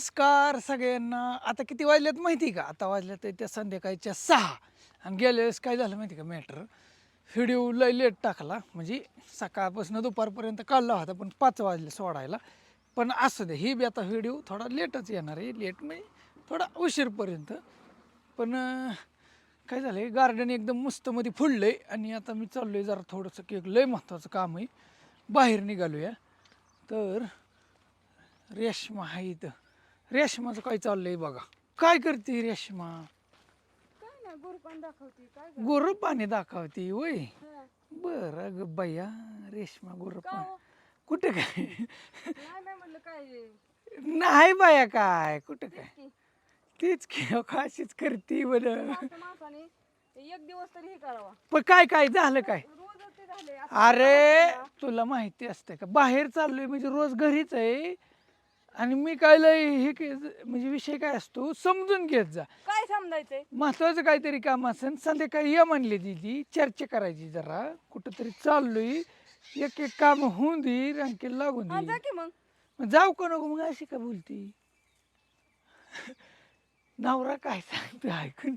नमस्कार सगळ्यांना. आता किती वाजल्यात माहिती आहे का? आता वाजल्यात त्या संध्याकाळच्या सहा. आणि गेल्या वेळेस काय झालं माहिती आहे का मॅटर व्हिडिओ लय लेट टाकला. म्हणजे सकाळपासून दुपारपर्यंत काढला होता पण पाच वाजले सोडायला. पण असू दे ही बी आता व्हिडिओ थोडा लेटच येणार आहे. लेट म्हणजे थोडा उशीरपर्यंत. पण काय झालं आहे गार्डन एकदम मस्तमध्ये फुडलं फुललं आहे आणि आता मी चाललो आहे जरा थोडंसं की एक लय महत्त्वाचं काम आहे. बाहेर निघालो या तर रेशमा आहे इथं. रेशमाचं काय चाललंय बघा. काय करते रेशमा? काय नाही दाखवते काय गोरं पाणी दाखवते वय हा. बरं ग बाया रेशमा गोरं का पाणी हो? कुठं काय? नाही नाही म्हणलं काय नाही बाया काय कुठं काय? की. तीच अहो, अशीच करते बरं माणसाने एक दिवस तरी हे करावा. पण काय काय झालं काय? ते झाले अरे तुला माहिती असते का? बाहेर चाललोय म्हणजे रोज घरीच आहे. आणि मी काय लय हे के- म्हणजे विषय काय असतो समजून घेत जा. काय समजायचंय? महत्वाचं काहीतरी काम असेल संध्याकाळी ये म्हणले दिदी चर्चा करायची जरा कुठंतरी चाललोय एक एक काम होऊन दे रांकेल लागून हा दे जा की मग. मग जाऊ का नको मग अशी का बोलती? नवरा काय सांगतो ऐकून?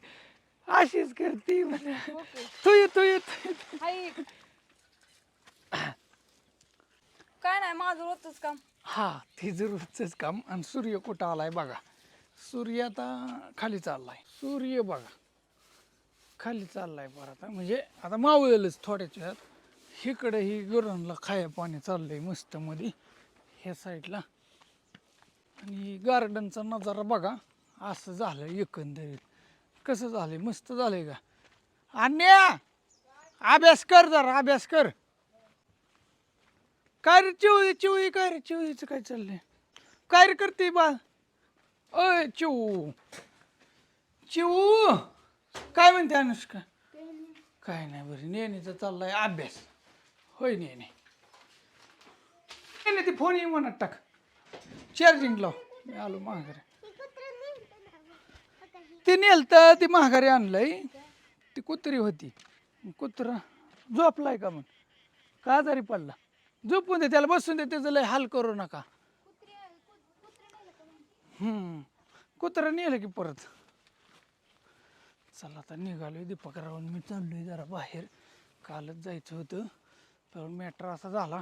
अशीच करते म्हणा. ओके. तू ये तू ये तू ये. काय माझं रोजच काम. हा ते जरूरच काम आणि सूर्य कुठं आलाय बघा. सूर्य आता खाली चाललाय. सूर्य बघा. खाली चाललाय बरं आता. म्हणजे आता मावळलंच थोड्याच वेळात. इकडे ही गुरांना खाया पाणी चाललंय मस्त मध्ये ह्या साईडला. आणि गार्डनचा नजारा बघा. असं झालं एकंदरीत. कसं झालंय? मस्त झालंय का? अन्या! अभ्यास कर जरा अभ्यास कर. काय रे चिवळी चिवळी काय रे चिवळीचं काय चाललंय? काय रे करते बा अय चिऊ चिऊ काय म्हणते अनुष्का? काय नाही बरं नेहमीचा चाललाय अभ्यास. होय नेहमी नाही ती फोन ये म्हणत टाक. चार्जिंग लाव मी आलो महागारी ते नेलतं ती महागारी आणलंय. ती कुत्री होती. कुत्रा झोपलाय का मग का आजारी पडला? झोपून दे त्याला बसून दे त्याचं लय हाल करू नका. हम्म. कुत्रा नेलं की परत. चला आता निघालोय दीपकरावून. मी चाललोय जरा बाहेर. कालच जायचं होतं तर मॅटर असा झाला.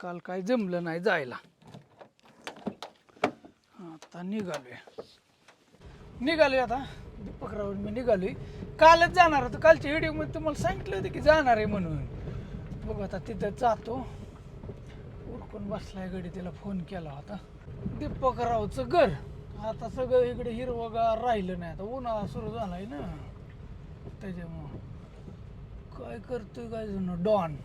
काल काय जमलं नाही जायला. आता निघालोय. निघालोय आता. दीपक राहून मी निघालोय. कालच जाणार होतो. कालच्या व्हिडिओमध्ये तुम्हाला सांगितलं होतं की जाणार आहे म्हणून. बघू आता तिथं जातो. उरकून बसलाय गडी तिला फोन केला होता. दीपकरावचं घर. आता सगळं इकडे हिरवगार राहिलं नाही. आता उन्हाळा सुरू झालाय ना. त्याच्यामुळं. काय करतोय काय जण? डॉन.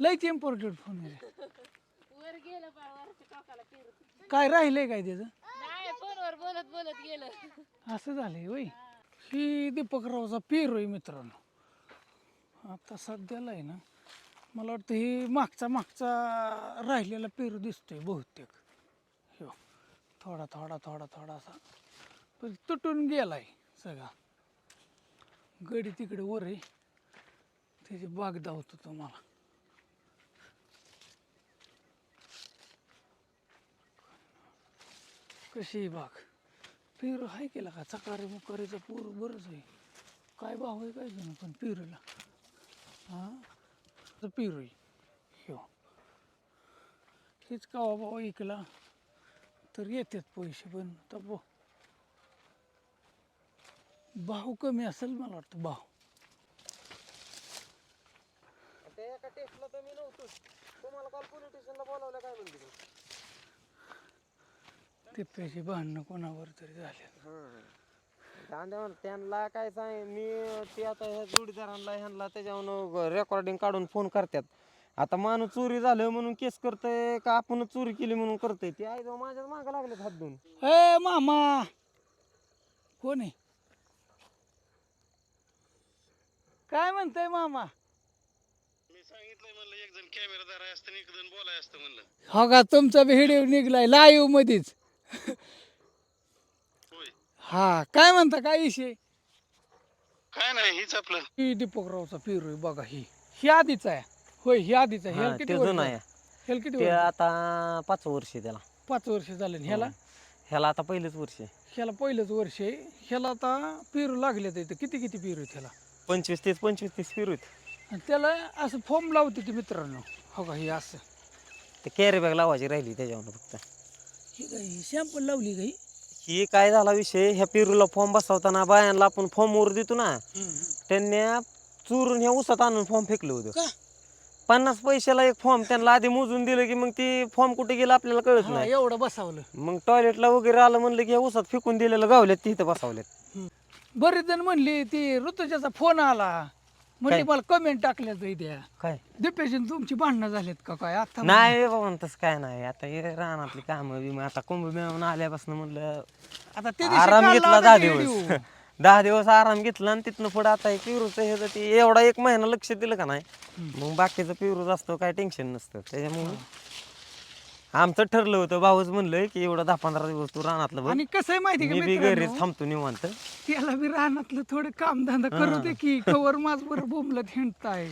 लयच इम्पॉर्टंट फोन आहे. काय राहिलंय काय त्याचं? फोनवर बोलत बोलत गेलं. असं झालंय होय. ही दीपकरावचा पेरू आहे मित्रांनो. आता सध्याला आहे ना मला वाटतं ही मागचा मागचा राहिलेला पेरू दिसतोय बहुतेक. हो थोडा थोडा थोडा थोडासा पण तुटून गेलाय सगळा. गडी तिकडे वर आहे. त्याची बाग दावतो तुम्हाला. कृषी विभाग बाग? पेरू आहे केला का? चकारी मुकारीचा पूर बरंच आहे. काय भाव आहे काय जण पण पेरूला? हां? तर पेरू ह्यो हेच कावा भाव ऐकला तर येतात पैसे पण. तर भाव कमी असेल मला वाटतं भाव. ते एका टेस्टला तर मी नव्हतो तुम्हाला काल पोलीस स्टेशनला बोलावलं काय म्हणते? पैसे भांडणं कोणावर तरी झाले. त्यांना काय सांग मी ते आता ह्या जोडीदारांना ह्यांना त्याच्यावर रेकॉर्डिंग काढून फोन करतात. आता माणूस चोरी झालं म्हणून केस करतंय का आपण चोरी केली म्हणून करतंय? ते आई माझ्याच मागं लागलेत हात दोन ए मामा! कोण आहे? काय म्हणताय मामा? मी सांगितलंय म्हणलं एक जण कॅमेरादार असतं एक जण बोलाय असतं म्हणलं. हो का तुमचा व्हिडिओ निघलाय लाईव्ह मध्येच हा काय म्हणता काय विषय? काय नाही हीच आपलं. ही दीपकरावचा पेरू आहे बघा ही. ही आधीच आहे. होय ही आधीच आहे. हा, ह्याला किती ते वर्ष जुनं झालं? आहे. ह्याला किती ते वर्ष आता पाच वर्ष आहे त्याला. पाच वर्ष झाले ह्याला? ह्याला आता पहिलेच वर्ष आहे. ह्याला पहिलंच वर्ष आहे. ह्याला आता पेरू लागले तर किती किती पेरू आहेत ह्याला? पंचवीस तीस पंचवीस तीस फिरू आणि त्याला असं फॉर्म लावते ते मित्रांनो. हो का हे असं. ते कॅरी बॅग लावायची राहिली त्याच्यावर फक्त. ही शॅम्पल लावली काही ही? काय झाला विषय ह्या पेरूला फॉर्म बसवताना बायांना आपण फॉर्म वर देतो ना त्यांनी चुरून ह्या उसात आणून फॉर्म फेकलं होतं. का? पन्नास पैशाला एक फॉर्म त्यांना आधी मोजून दिलं की मग ती फॉर्म कुठे गेला आपल्याला कळत हा, नाही. एवढं बसावलं. मग टॉयलेटला वगैरे आलं म्हणलं की ह्या उसात फेकून दिलेलं गावल्यात तिथं बसवल्यात. बरेच जण म्हणली ती ऋतुजाचा फोन आला. म्हणली मला कमेंट टाकल्याच द्या काय? दिपेशन तुमची भांडणं झालेत का काय? आता नाही बाबा तसं काय नाही. आता हे रानातली कामं बिमं आता कुंभमेळून आल्यापासून म्हणलं आता ते दिवशी आराम काढला घेतला होता दहा दिवस. दहा दिवस आराम घेतला आणि तिथनं पुढे आता एक पिरूचं हे ते एवढा एक महिना लक्ष दिलं का नाही मग बाकीचं पिरूच असतं काय टेन्शन नसतं. त्याच्यामुळे आमचं ठरलं होतं भाऊच म्हणलंय की एवढं दहा पंधरा दिवस तू रानातलं बघ. आणि कसं आहे माहिती मी का बी घरीच मित्रांनो थांबतो निवांत. त्याला बी रानातलं थोडं काम धंदा करू दे की कवर माझ बरं बोंबलत हिंडताय.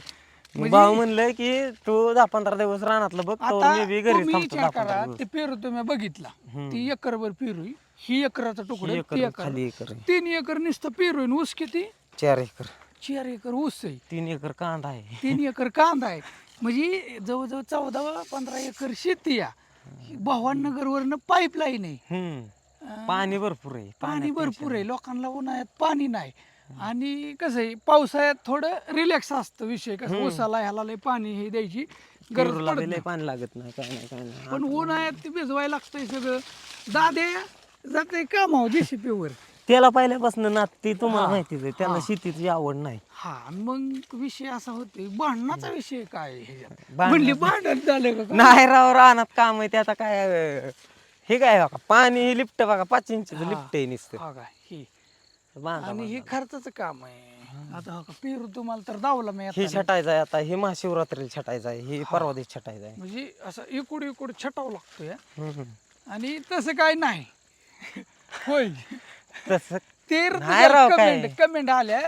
मग भाऊ म्हणलंय की तू दहा पंधरा दिवस रानातलं बघ तोवर आता मी बी घरीच तुम्ही थांबतो विचार दहा पंधरा करा दिवस. ते पेरू तुम्ही बघितला. ती एकरभर पेरू आहे. ही एकराचा तुकडा आहे, ती एकर, एकर खाली एकर आहे. तीन एकर नुसतं पेरू आहे ऊस किती? चार एकर. चार एकर ऊस आहे. तीन एकर कांदा आहे. तीन एकर कांदा आहे. म्हणजे जवळजवळ चौदा पंधरा एकर शेती आहे. भवाननगरवरनं पाईपलाईन आहे. हम्म. पाणी भरपूर आहे. पाणी भरपूर आहे. लोकांना उन्हाळ्यात पाणी नाही. आणि कसं आहे पावसाळ्यात थोडं रिलॅक्स असतं विषय. कसं ऊसाला ह्याला लय पाणी हे द्यायची गरज पडत नाही. पाणी लागत नाही. काय नाही काय नाही. पण उन्हाळ्यात ते भिजवायला लागतंय सगळं. दादे जाते कामावर जेसीपीवर त्याला पहिल्यापासून ना ती तुम्हाला माहितीच आहे त्याला शेतीची आवड नाही. हा मग विषय असा होते भांडणाचा विषय काय ह्याच्यात? भांडण- म्हणली भांडण झालं का? नाही राव रानात काम आहे ते आता काय हे काय बघा पाणी लिफ्ट बघा पाच इंचचं हा. लिफ्ट आहे नुसतं. हा आणि हे. खर्चाचं काम आहे. आता हो का पेरू तुम्हाला तर दावला मी हे आता. छटायचं आहे आता हे महाशिवरात्रीला छटायचं आहे हे परवा दिवशी छटायचं आहे. म्हणजे असं इकूड इकूड छटावं लागतोय. आणि तसं काय नाही. होय. तसं ते नाही राव काय. कमेंट कमेंट आल्या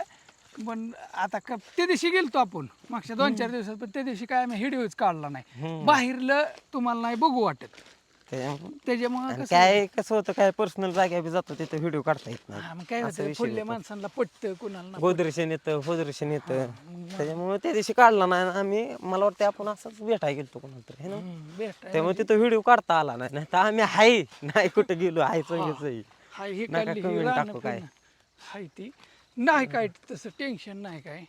पण आता क- त्या दिवशी गेलतो आपण मागच्या दोन चार दिवसात पण त्या दिवशी काय आम्ही व्हिडिओच काढला नाही. बाहेरलं तुम्हाला नाही बघू वाटत त्याच्यामुळं- आणि काय कसं होतं काय पर्सनल जाग्या बी जातो तिथं व्हिडिओ काढता येत नाही काय होतं फुडल्या. माणसांना पटतं कुणाला नाही. गोदर्शन येतं फोदर्शन येतं त्याच्यामुळे त्या दिवशी काढला नाही आणि आम्ही मला वाटतं आपण असंच भेटाय गेलतो कोणाला तरी है ना हम्म, आहे. त्यामुळे तिथं व्हिडिओ काढता आला नाही नाही तर आम्ही हाय नाही कुठं गेलो आहे. हाय ही नका काढली ही comment रानं टाकू काय. हाय ती. नाही काय तसं टेन्शन नाही काय.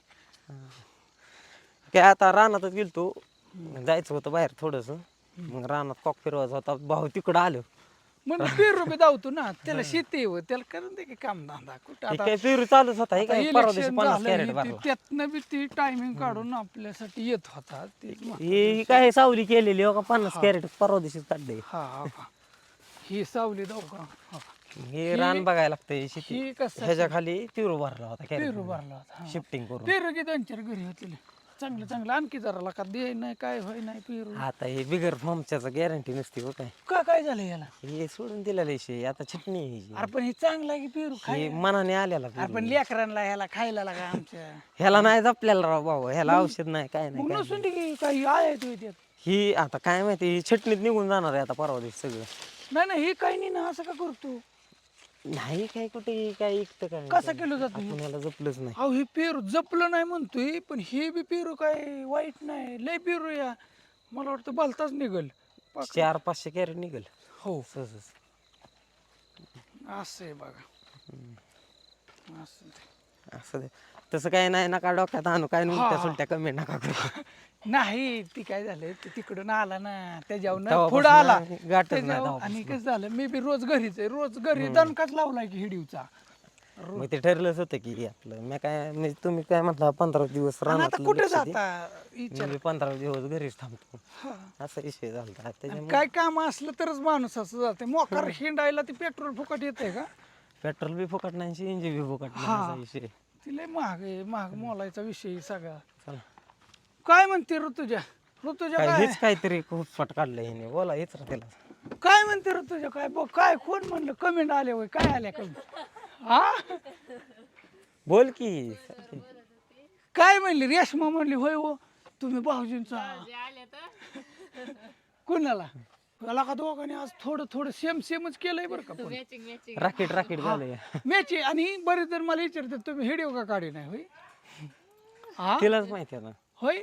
काय आता रानातच गेलतो. जायचं होतं बाहेर थोडस. मग रानात कॉक फिरवायचा होता भाऊ तिकडं आलो. म्हणून पेरू बी धावतो ना त्याला शेती आहे व, त्याला करून दे की काम धंदा कुठं हे आता. काय पेरू चालूच होता हे आता काय परवा दिवशी election पन्नास कॅरेट भरला. त्यातनं बी ती टायमिंग काढून आपल्यासाठी येत होता ते हे ही काय सावली केलेली हो का? पन्नास कॅरेट परवा दिवशीच काढले. हा हा हा. सावली जाऊ का? हा. हे रान बघायला लागतंय शेती. ही कसं ह्याच्या खाली पेरू भरला होता पेरू भरला होता हा. शिफ्टिंग करून. पेरू की दोन चार घरी होते. चांगलं चांगलं. आणखी जरा लका दे नाही काय होय नाही पेरू. आता हे बिगर फॉर्मच्याच गॅरंटी नसते हो काय? का काय झालं याला? हे सोडून दिलेलं शे. आता चटणी आहे ही. अरे पण हे चांगलं आहे की पेरू खाय हे मनाने आलेला अरे पेरू. पण लेकरांना ह्याला खायला लागा आमच्या. ह्याला नाही जपलेला राव भाऊ. ह्याला औषध नाही काय नाही मग काय नसून की काही आहे तो त्यात. ही आता काय माहिती ही छटणीत निघून जाणार आहे आता परवा दिवशी सगळं. नाही नाही हे काही नाही ना असं का करतो नाही काय कुठे काय ऐकतं काय कसं केलं जातं याला जपलंच नाही. अहो हे पेरू जपलं नाही म्हणतोय पण हे बी पेरू काय वाईट नाही. लय पेरू या. मला वाटतं भलताच निघल. पाक- चार पाचशे कॅरेट निघल. हो. सहज असं आहे बघा. असं. असं. तसं काय नाही नका डोक्यात आणू. काय हा. उलट्या सुलट्या कमी नका करू. नाही ती काय झालं ते तिकडून आला ना त्याच्यावर पुढं आला. गाठच नाही त्याच्यावर- तेव्हापासून. आणि कसं झालं मी बी रोज घरीच आहे रोज घरी दणकाच लावलाय की हिडीवचा. मग ते ठरलंच होतं की आपलं. मी काय म्हणजे तुम्ही काय म्हटलं पंधरा दिवस आणि राहणार आता कुठे जाता? पंधरा दिवस घरीच थांबतो. असा विषय झाला आणि त्याच्यामुळे काय काम असलं तरच माणूस असं जाते मोकार हिंडायला ती पेट्रोल फुकट येते का? पेट्रोल बी फुकट नाही सीएनजी बी फुकट नाही हा. असा विषय. ती लय महाग आहे महाग मोलायचा विषय आहे सगळा. काय म्हणते ऋतुजा? ऋतुजा काय काय? हेच काहीतरी खूप फट काढलं हिने. बोला हेच रा त्याला. काय म्हणते ऋतुजा? काय बघ काय कोण म्हणलं? कमेंट आले होय. काय आल्या कमेंट हा? बोल की. काय म्हणली? रेशमा म्हणली होय हो तुम्ही भाऊजींचा. आले कोणाला? मला का दोघांनी आज थोडं थोडं सेम सेमच केलंय बरं का पण. मॅचिंग मॅचिंग राकेट राकेट झालंय. मॅच आणि बरेच जण मला विचारतात तुम्ही व्हिडिओ का काढी नाही? होय? हा तिलाच माहिती आहे ना. होय?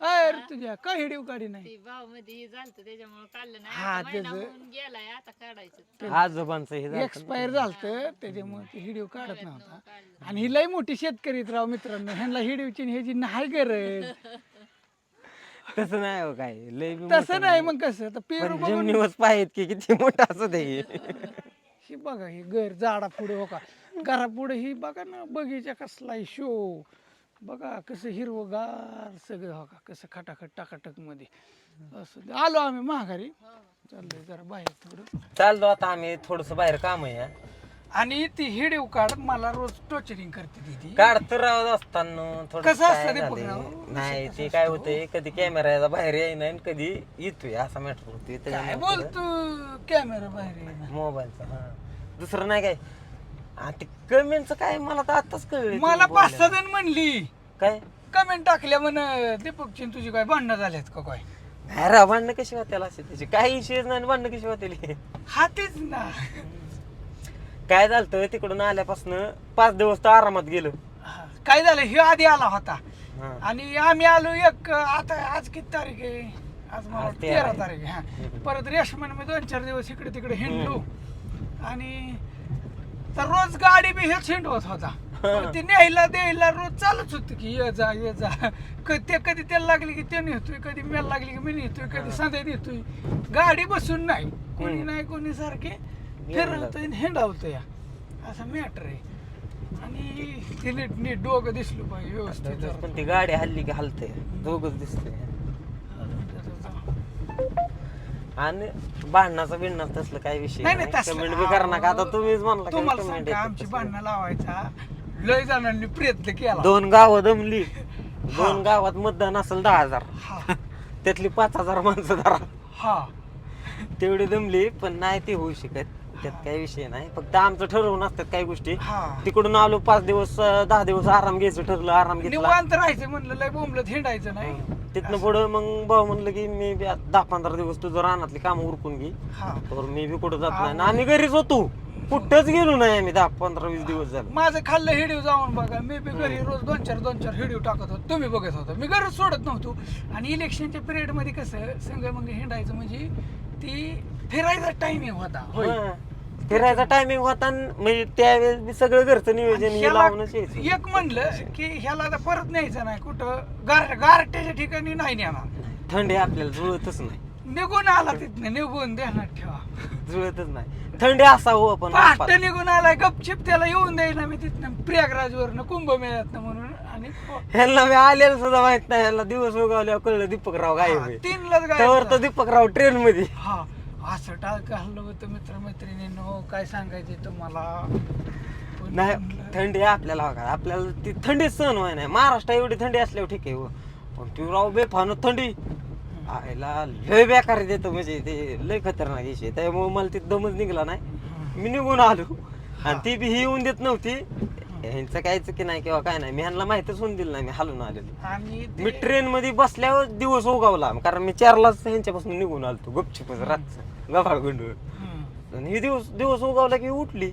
अरे तुझ्या का व्हिडिओ काढी नाही. ते भावमध्ये झालं त्याच्यामुळे काढलं नाही. हा, आता महिना त्याचं- होऊन गेलाय आता काढायचं. आजोबांचं हे झालं. एक्सपायर झालत त्याच्यामुळे ते व्हिडिओ काढत नव्हता. आणि ही लय मोठी शेतकरीत राव मित्रांनो. ह्यांना व्हिडिओची आणि ह्याची नाही गरज. तसं नाही हो काय. लय बी तसं नाही मग कसं? आता पेरू पण बघून जमिनीवर पाहित की किती मोठा असं ते ही बघा ही घर झाडा पुढे हो का? घरा पुढे ही बघा ना बगीचा कसला शो. बघा कसं हिरवगार सगळं हो का? कसं खटाखट टाकाटकमध्ये. असं. आलो आम्ही महागारी चाललोय जरा बाहेर थोडं. चाललो आता आम्ही. थोडस बाहेर काम आहे हा. आणि ती हिडीव काढ मला रोज टॉर्चरिंग करते ती ती. काढतो राहत असताना. थोडं कसं असतं ते बघा. नाही ते काय होतंय कधी कॅमेरा बाहेर येईना आणि कधी येतोय असा मॅटर होतोय. काय बोल तू कॅमेरा बाहेर ये ना. मोबाईलचा हा. दुसरं नाही काय? आ, ते कमेंटचं काय मला तर आताच कळलं मला पाच सहा जण म्हणली. काय? कमेंट टाकल्या म्हण दीपकची आणि तुझी काय भांडणं झाल्यात का काय? नाही भांडणं कशी वाटेल असे त्याची? काही इश्यूज नाही भांडणं कशी वाटेल हा तेच ना. काय झालं तिकडून आल्यापासून पाच दिवस तर आरामात गेलो. हा, काय झालं? हे आधी आला होता. हा. आणि आम्ही आलो एक आता आज किती तारीख आहे? आज मला आज वाटतं तेरा तेरा आहे. तारीख आहे हा. परत रेशमन मी दोन चार दिवस इकडे तिकडे हिंडलो. आणि तर रोज गाडी बी हेच हिंडवत होता. ती न्यायला द्यायला रोज चालूच होत की ये जा ये जा. क- ते कधी त्याला लागली की ते नेतोय कधी मेला लागली की मी नेतोय कधी संध्या नेतोय गाडी बसून नाही. कोणी. नाही कोणी सारखे फिरवतोय आणि हिंडावतोय. असा मॅटर आहे. आणि ते नीट नीट डोकं दिसलं पाहिजे व्यवस्थित जरा. पण ती गाडी हल्ली की हलतंय दोघच दिसतंय. आणि भांडणाचा बिंडणाचा तसलं काही विषय नाही नाही तसलं कमेंट बी करा नका. आता तुम्हीच म्हणला तुम्हाला कमेंट सांगता आमची भांडणं लावायचा. लय जणांनी प्रयत्न केला. दोन गावं दमली. दोन गावात मतदान असेल दहा हजार. हा. त्यातली पाच हजार माणसं धरा. हा. तेवढी दमली पण नाही ती होऊ शकत. त्यात काही विषय नाही. फक्त आमचं ठरवून असतात काही गोष्टी. हा. तिकडून आलो पाच दिवस अं, दहा दिवस आराम घ्यायचं ठरलं आराम घेतला. निवांत राहायचं म्हणलं लय बोंबलत हिंडायचं नाही. तिथनं पुढं मग भाऊ म्हणलं की मी बी आता दहा पंधरा दिवस तुझं रानातली कामं उरकून घे. हा. तर मी बी कुठं जात नाही. आणि आम्ही घरीच होतो. कुठंच गेलो नाही आम्ही दहा पंधरा वीस दिवस झालं. माझं खाल्लं हिडिओ जाऊन बघा. मी बी घरी रोज दोन चार दोन चार हिडिओ टाकत होतो. तुम्ही बघत होता. मी घरच सोडत नव्हतो. आणि इलेक्शनच्या पिरियडमध्ये कसं संघ मग हिंडायचं म्हणजे ती फिरायचा टायमिंग होता. होय. हा. फिरायचा टायमिंग होता म्हणजे त्यावेळेस बी सगळं घरचं नियोजन आणि हे ह्याला लावूनच यायचं. एक म्हणलं की ह्याला आता परत न्यायचं नाही कुठं? गार गारट्याच्या ठिकाणी नाही नेणार. थंडी आपल्याला जुळतच नाही. निघून आला तिथनं निघून ध्यानात ठेवा. जुळतच नाही. थंडी असावं पण पहाटे निघून आलाय गपचिप त्याला येऊन द्यायला मी तिथनं प्रयागराजवरनं कुंभमेळ्यातनं म्हणून आणि ह्यांना मी आलेलं सुद्धा माहीत नाही ह्यांना दिवस उगवल्यावर कळलं दीपकराव गायब हा, आहे. तीनलाच त्यावर तर गायब दीपकराव ट्रेन मध्ये. हा. असं टाळकं हल्लं होतं मित्र मैत्रिणींनो काय सांगायचे तुम्हाला पण नाही थंडी आपल्याला बघा. आपल्याला ती थंडी सहन व्हाय नाही. महाराष्ट्र एवढी थंडी असल्यावर ठीक आहे हो. पण ती राव बेफान थंडी. आयला लय बेकार देतो म्हणजे ते लय खतरनाक विषय त्यामुळे मला ती दमच निघला नाही. मी निघून आलो. आणि ती बी ही येऊन देत नव्हती. ह्यांचं कायच की नाही किंवा काय नाही. मी ह्यांना माहितच होऊन दिलं नाही मी हालून आलेलो. ते- मी ट्रेन मध्ये बसल्यावर दिवस उगावला. कारण मी चारलाच ह्यांच्यापासून निघून आलतो गपचिपच रातचं. गफाळ हम्म. आणि हे दिवस दिवस उगावला की उठली.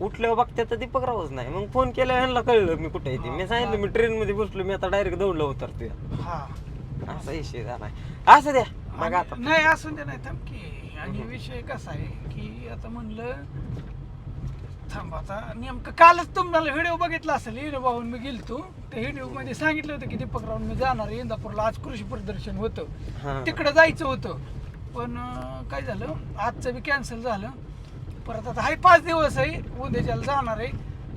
उठल्यावर बघते तर दीपक रावच नाही. मग फोन केला ह्यांना कळलं मी कुठे येते मी सांगितलं मी ट्रेन मध्ये बसलो मी आता डायरेक्ट दौडलो उतरतोय. हा. असा विषय झाला. असं द्या. मग आता. नाही असून ते नाही आणि विषय कसा आहे की आता म्हणलं थांब आता. नेमकं कालच तुम्हाला व्हिडिओ बघितला असेल भाऊन मी गेलतो. त्या व्हिडिओमध्ये सांगितलं होतं की दीपक राहून मी जाणार आहे. इंदापूरला आज कृषी प्रदर्शन होतं. तिकडं जायचं होतं. पण काय झालं? आजचं बी कॅन्सल झालं. परत आता हाय पाच दिवस आहे. उद्याच्याला जाणार आहे.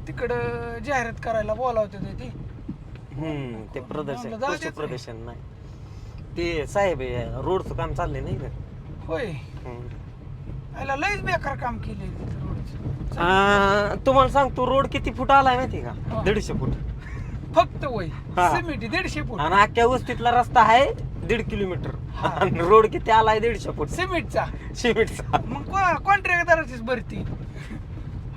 तिकडं जाहिरात करायला बोलावते ते. ती प्रदर्शन कृषी. प्रदर्शन नाही. ते साहेब रोडचं काम चाललंय नाही का? होय. याला लयच बेकार काम केले आ, तुम्हाला सांगतो रोड किती फूट आलाय माहिती हा. का दीडशे फूट. फक्त वय. हा. सिमेंट दीडशे फूट. आणि अख्ख्या वस्तीतला रस्ता आहे दीड किलोमीटर. हा. आणि रोड किती आलाय दीडशे फूट. सिमेंटचा. सिमेंटचा. मग कॉन्ट्रॅक्टदाराचीच भरती.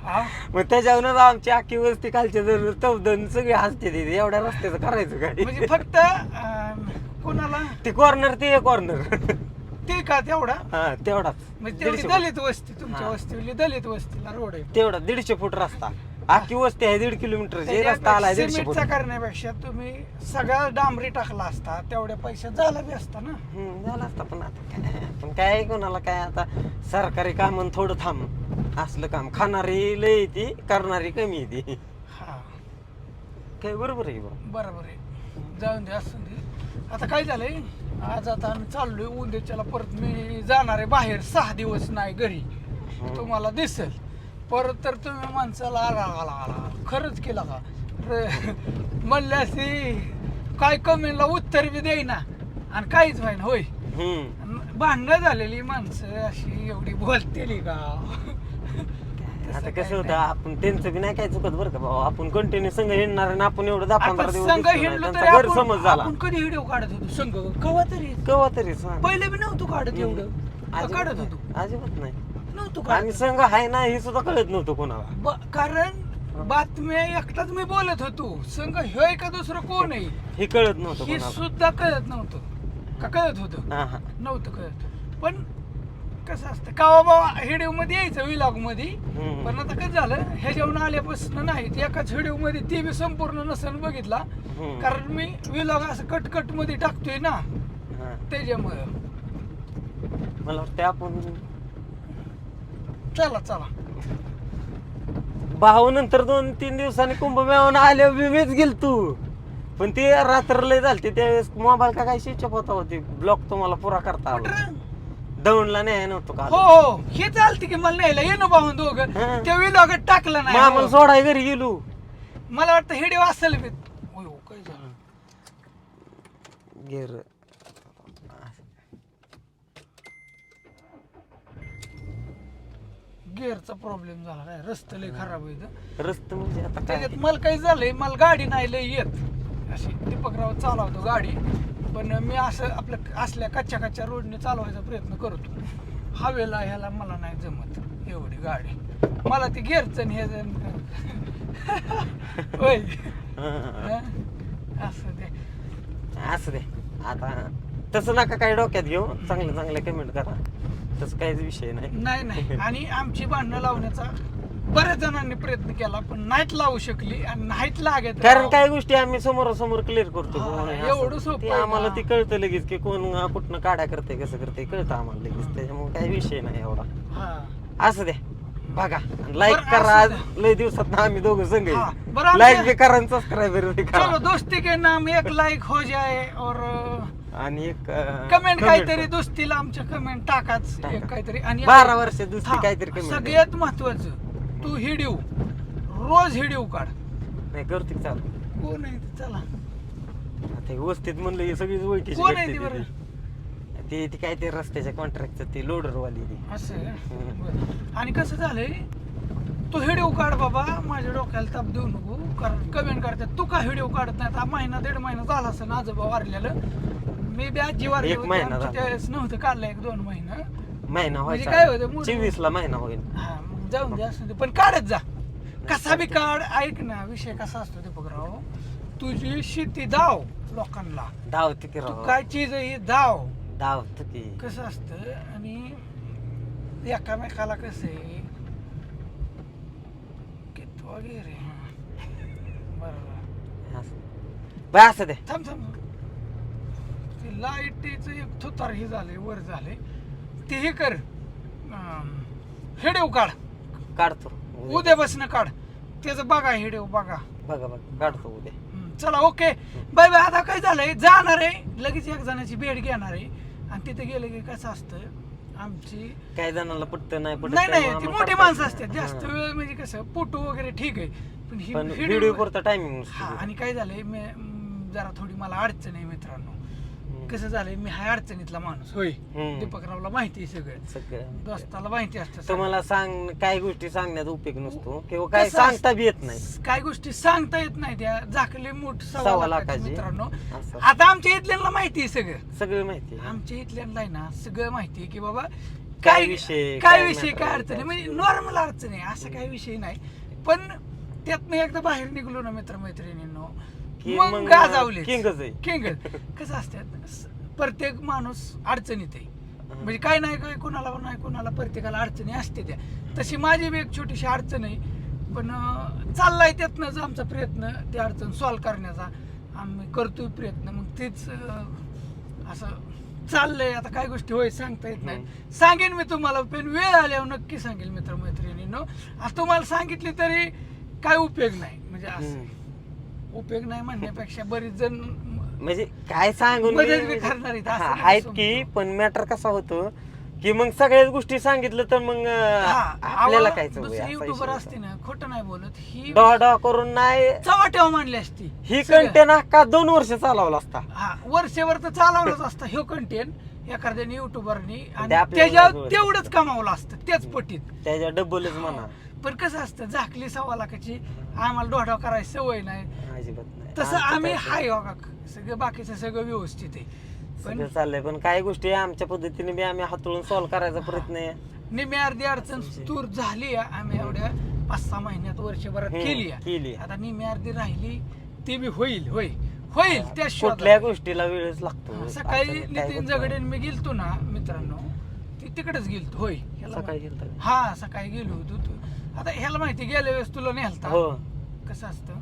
हा? मग त्याच्यावरच आमची अख्खी वस्ती खालच्या जर चौदन सगळे हसते तिथे. एवढ्या रस्त्याचं करायचं काय? म्हणजे फक्त अं, कोणाला? ते कॉर्नर ते कॉर्नर ते का तेवढा? हा तेवढाच. म्हणजे तेवढी दीडशे फूट. दलित वस्ती तुमच्या हा. वस्तीवली दलित वस्तीला रोड आहे. तेवढा दीडशे फूट रस्ता. अख्खी वस्ती आहे दीड किलोमीटर. रस्ता त्याच्यापेक्षा आला दीडशे फूट. सिमेंटचा करण्यापेक्षा तुम्ही सगळा डांबरी टाकला असता तेवढ्या पैशात झाला बी असता ना. हम्म, झालं असतं पण आता. काय पण काय कोणाला काय आता? सरकारी काम थोडं थांब. असलं काम. खाणारी लय ती करणारी कमी ती. हा. काय बरोबर आहे बा बरोबर आहे. जाऊन दे असून दे. आता काय झालंय? आज आता आम्ही चाललोय उद्याच्याला परत मी जाणार आहे बाहेर सहा दिवस नाही घरी. तुम्हाला दिसेल. परत तर तुम्ही माणसाला आला आला आला खरंच केला का? र- म्हणले असे काय कमेंटला उत्तर बी देईना. आणि काहीच व्हायना होय. भांडणं झालेली माणसं अशी एवढी बोलतेली का? आता कसं होतं आपण त्यांचं बी नाही काय चुकत बरं का भाऊ. आपण कंटिन्यू संघ येणार आणि आपण एवढं दहा पंधरा दिवस संघ दिसलो नाही. हिंडलो तरी त्यांचा आपण गैरसमज झाला. आपण कधी व्हिडिओ काढत होतो संघ? कवा तरी. कवा तरी सांग. पहिले बी नव्हतो काढत एवढं. का अजिबात काढत नाही. होतो? अजिबात नाही. नव्हतो आणि काढत संघ आहे ना हे सुद्धा कळत नव्हतं कोणाला. ब- कारण बातम्या एकटाच मी बोलत होतो. संघ ह्योय का दुसरं कोण आहे? हे कळत नव्हतं हे कोणाला. सुद्धा कळत नव्हतं. का कळत होतं? हा हा. नव्हतं कळत. पण कसं असतं का बाबा व्हिडिओमध्ये यायचं विलॉगमध्ये. पण आता काय झालं ह्याच्यावरून आल्यापासून नाही ते एकाच व्हिडिओमध्ये ते बी संपूर्ण नसन बघितला. कारण मी विलॉग असं कट कटमध्ये टाकतोय ना हा. त्याच्यामुळं मला वाटतं आपण चला चला भाऊ नंतर दोन तीन दिवसांनी कुंभमेळावून आले मीच गेल तू पण ते रात्र लय झालते त्यावेळेस मोबाईल का काय ऑफ होता होती ब्लॉक तुम्हाला पुरा करता आला? दौंडला नाही नव्हतो का? हो हो. हे चालते की मला न्यायला ये ना भाऊन दोघं. हा. त्या विलॉगात टाकलं नाही. मामाला हो. सोडाय घरी गेलो. मला वाटतं व्हिडिओ असेल बी. होय, हो, काय झालं? गेर गिअरचा प्रॉब्लेम झाला काय रस्ते लय खराब आहे इथं. रस्त म्हणजे आता काय? त्याच्यात मला काही झालंय मला गाडी नाही लय येत. अशी दीपकराव चालवतो गाडी. पण मी असं आपल्या असल्या कच्च्या कच्च्या रोडने चालवायचा प्रयत्न करतो. हवेला ह्याला मला नाही जमत एवढी गाडी. मला ते आणि हे जण- होय. हा. हं? असं ते असं दे. आता तसं नका काय डोक्यात घेऊ. चांगले चांगले कमेंट करा. तसं काहीच विषय नाही. नाही नाही. आणि आमची भांडणं लावण्याचा बऱ्याच जणांनी प्रयत्न केला पण नाहीत लावू शकली आणि नाहीत लागत कारण काही गोष्टी आम्ही समोरासमोर क्लिअर करतो हा, कोण आहे एवढं असं. सोपं ते आहे आम्हाला ना. ते कळतं लगेच की कोण अं, कुठनं काड्या करते कसं करते कळतं आम्हाला लगेच. त्याच्यामुळे काही विषय नाही एवढा. हा. असं द्या बघा. लाईक बरं, करा. असं लय दिवसात आम्ही दोघं हा, बरं, आमच्या- लाईक बी करा सबस्क्राईबर बी चलो करा. दोस्ती के नाम एक लाइक हो जाए और आणि एक कमेंट काहीतरी. दोस्तीला आमच्या कमेंट टाकाच. टाका. एक काहीतरी. आणि बारा वर्ष दुसरी हा, काहीतरी सगळ्यात महत्वाचं तू हिडिओ रोज हिडिओ काढ. नाही करते की चालू कोण आहे ते? चला. आता हे व्यवस्थित म्हणलं ही सगळीच ओळखीची कोण आहे ती बरं? तिथे. ती ती काय ते रस्त्याच्या कॉन्ट्रॅक्टचं ती लोडर वाली ती. असं आहे का? हम्म. बरं. आणि कसं झालंय? तू व्हिडिओ काढ बाबा. माझ्या डोक्याला ताप देऊ नको. कारण कमेंट करतात तू का व्हिडिओ काढत नाही? आता महिना दीड महिना झाला असं आजोबा वारलेलं. मी बी आजी वारली एक होती, महिना आमची झाला. त्यावेळेस नव्हतं काढलं एक दोन महिना. महिना म्हणजे काय होतं, मूड- चोवीस ला महिना होईल. हा जाऊन दे असू दे. पण काढत जा. कसा बी काढ ऐक ना विषय कसा असतो दीपकराव तुझी शेती दाव लोकांना. धावते की तू राव. काय चीज आहे ही दाव धावत की. कसं असतं आणि एकामेकाला कसं आहे कितवा रे बरोबर असं. बरं असं दे. थांब थांब. ते लाईटीचं एक थुतार हे झाले वर झाले ते हे कर हेडेव काढ. काढतो. उद्या बसणं काढ. त्याचं बघा हेडेव बघा. बघा बघा. काढतो उद्या. हम्म, चला ओके. बाय बाय आता काय झालंय? जाणार आहे. लगेच एक जणाची भेट घेणार आहे. आणि तिथे गेलं की कसं असतं आमची काही जणांना पटत नाही पटत नाही नाही ती मोठी माणसं असतात. जास्त. वेळ म्हणजे कसं फोटो वगैरे ठीक आहे. पण ही पण व्हिडिओ पुरता टायमिंग हा आणि काय झालंय मी म, जरा थोडी मला अडचण आहे मित्रांनो. कसं झालंय? मी हा अडचणीतला माणूस. होय. हम्म. दीपकरावला माहिती आहे सगळं. सगळं दोस्ताला माहिती असतं सगळं. तुम्हाला सांग काही गोष्टी सांगण्याचा उपयोग नसतो. किंवा काय कसं सांगता बी येत नाही. काय गोष्टी सांगता येत नाही त्या. झाकली मूठ सव्वा सव्वा लाखाची लाखाची. मित्रांनो. असं. आता आमच्या इथल्यांना माहिती आहे सगळं. सगळं माहिती आहे. आमच्या इथल्यांना आहे ना सगळं माहिती आहे की बाबा काय काय विषय, काय काय विषय matter काय अडचण आहे? काय म्हणजे नॉर्मल अडचण आहे असं काही विषय नाही. पण त्यात मी एकदा बाहेर निघलो ना मित्रमैत्रिणींनो मग गाजावले किंगच आहे. किंग कसं असतं स- प्रत्येक माणूस अडचणीत आहे. म्हणजे काय नाही काय कोणाला नाही कोणाला प्रत्येकाला अडचणी असते त्या. तशी माझी बी एक छोटीशी अडचण आहे. पण चाललाय त्यातनंच आमचा प्रयत्न ती अडचण सॉल्व्ह करण्याचा. आम्ही करतोय प्रयत्न. मग तेच असं चाललंय. आता काय गोष्टी होय सांगता येत नाही. सांगेन मी तुम्हाला पण वेळ आल्यावर नक्की सांगेल मित्रमैत्रिणींनो. आता तुम्हाला सांगितली तरी काय उपयोग नाही. म्हणजे असं. उपयोग नाही म्हणण्यापेक्षा बरीच जण म्हणजे काय सांगून मी- आहेत, असं हा, नाही आहेत समजू. की पण मॅटर कसा होतो की मग सगळ्याच गोष्टी सांगितलं तर मग अं, आपल्याला काय दुसरी युट्यूबर असते ना खोटं नाही बोलत ही डॉ डॉ करून नाही चव्हाट्याव मांडली असती. ही सगळं. कंटेन अख्खा दोन वर्ष चालवला असता. हा वर्षभर तर चालवलंच असतं हे कंटेंट एखाद्याने युट्यूबरनी आणि ते आपल्याला त्याच्यावर नाही तेवढंच कमावलं असतं तेच पटीत. त्याच्या डबलच म्हणा. पण कसं असतं झाकली सव्वा लाखाची आम्हाला डोढा करायची सवय नाही अजिबात नाही तसं आमचं आम्ही काय हाय सगळं बाकीचं सगळं व्यवस्थित आहे पण सगळं चाललंय पण काही गोष्टी आमच्या पद्धतीने बी आम्ही हाताळून सॉल्व्ह करायचा प्रयत्न आहे निम्मी अर्धी अडचण दूर झाली आहे. आम्ही एवढ्या पाच सहा महिन्यात वर्षभरात हम्म, केली आहे. केली. आता निम्मी अर्धी राहिली ते बी होईल होय होईल त्या कुठल्या गोष्टीला वेळच लागतो सकाळी असं नितीन होत नाही. जगडे मी गेलतो ना मित्रांनो ती तिकडेच गेलतो होय ह्याला सकाळी. गेलता का? हा सकाळी गेलो होतो तू आता ह्याला माहिती गेल्या वेळेस तुला नेलता. हो. कसं असतं?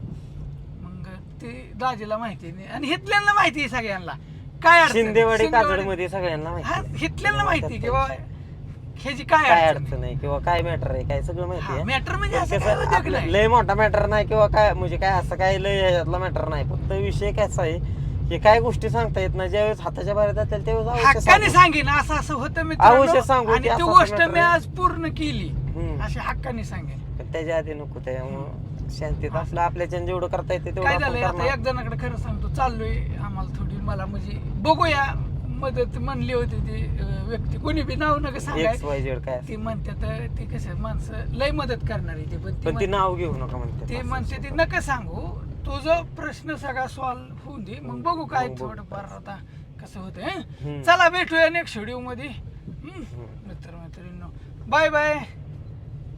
मग ते दाजीला माहिती नाही. आणि हितल्यांना माहिती आहे सगळ्यांना. काय अडचण? आहे? शिंदेवाडी मध्ये सगळ्यांना हा माहिती हितल्यांना माहिती की बाबा ह्याची काय काय अडचण आहे? अडचण आहे किंवा काय मॅटर आहे? काय सगळं माहिती आहे. मॅटर म्हणजे असं कसं काय उद्योग आपलं नाही. लय मोठा मॅटर नाही किंवा काय म्हणजे काय असं काय लय ह्याच्यातला मॅटर नाही. फक्त विषय कसा आहे की काय गोष्टी सांगता येत नाही. ज्यावेळेस हाताच्या बाहेर जातील त्यावेळेस अवश्य हक्काने सांगू. सांगेन असं असं होतं अवश्य सांगू की आणि ती असं गोष्ट मी आहे. आज पूर्ण केली. अशी हक्काने सांगेन पण त्याच्या आधी नको त्याच्यामुळं शांतीत आपलं आपल्याच्यानं जेवढं करता येते तेवढं काय आपण झालंय आता करणार. एक जणाकडे खरं सांगतो चाललोय आम्हाला थोडी मला म्हणजे बघूया मदत म्हणली होती ती अं, व्यक्ती कोणी बी नाव नका सांगाय Y, Z काय ती म्हणतात ते कसं माणसं लय मदत करणार आहे ते पण ती पण ती म्हण- नाव घेऊ नका म्हणते ते म्हणते ते नका सांगू तुझं प्रश्न सगळा सॉल्व्ह होऊन दे मग बघू काय मग बघू. थोडंफार आता कसं होतं हम्म. चला भेटूया नेक्स्ट व्हिडिओमध्ये. मित्र मैत्रिणींनो बाय बाय